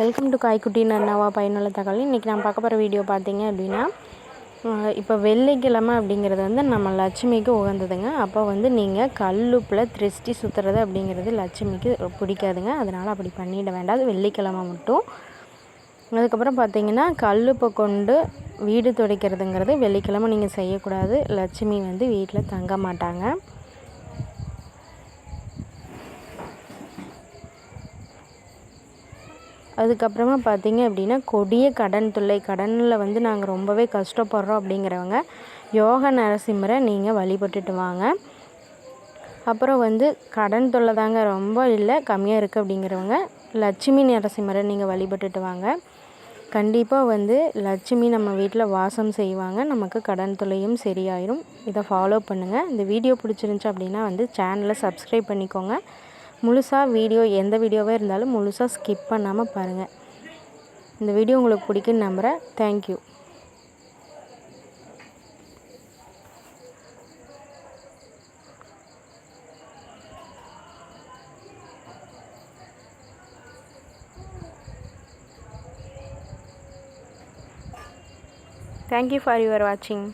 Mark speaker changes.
Speaker 1: Welcome to காய்க்குட்டி நன்னாவா பயனுள்ள தகவல். இன்றைக்கி நான் பார்க்க போகிற வீடியோ பார்த்தீங்க அப்படின்னா இப்போ வெள்ளிக்கிழமை அப்படிங்கிறது வந்து நம்ம லட்சுமிக்கு உகந்ததுங்க. அப்போ வந்து நீங்கள் கல்லுப்பில் திருஷ்டி சுற்றுறது அப்படிங்கிறது லட்சுமிக்கு பிடிக்காதுங்க. அதனால் அப்படி பண்ணிட வேண்டாம். அது வெள்ளிக்கிழமை மட்டும். அதுக்கப்புறம் பார்த்தீங்கன்னா கல்லுப்பை கொண்டு வீடு துடைக்கிறதுங்கிறது வெள்ளிக்கிழமை நீங்கள் செய்யக்கூடாது. லட்சுமி வந்து வீட்டில் தங்க மாட்டாங்க. அதுக்கப்புறமா பார்த்தீங்க அப்படின்னா கொடிய கடன் தொல்லை. கடனில் வந்து நாங்கள் ரொம்பவே கஷ்டப்படுறோம் அப்படிங்கிறவங்க யோக நரசிம்மரை நீங்கள் வழிபட்டுட்டு வாங்க. அப்புறம் வந்து கடன் தொல்லை தாங்க ரொம்ப இல்லை கம்மியாக இருக்குது அப்படிங்கிறவங்க லட்சுமி நரசிம்மரை நீங்கள் வழிபட்டுட்டு வாங்க. கண்டிப்பாக வந்து லட்சுமி நம்ம வீட்டில் வாசம் செய்வாங்க நமக்கு கடன் தொல்லையும் சரியாயிரும். இதை ஃபாலோ பண்ணுங்கள் இந்த வீடியோ பிடிச்சிருந்துச்சி அப்படின்னா வந்து சேனலை சப்ஸ்கிரைப் பண்ணிக்கோங்க. முழுசாக வீடியோ எந்த வீடியோவாக இருந்தாலும் முழுசாக ஸ்கிப் பண்ணாமல் பாருங்கள் இந்த வீடியோ உங்களுக்கு பிடிக்குன்னு நம்புகிறேன் தேங்க்யூ தேங்க்யூ ஃபார் யுவர் வாட்சிங்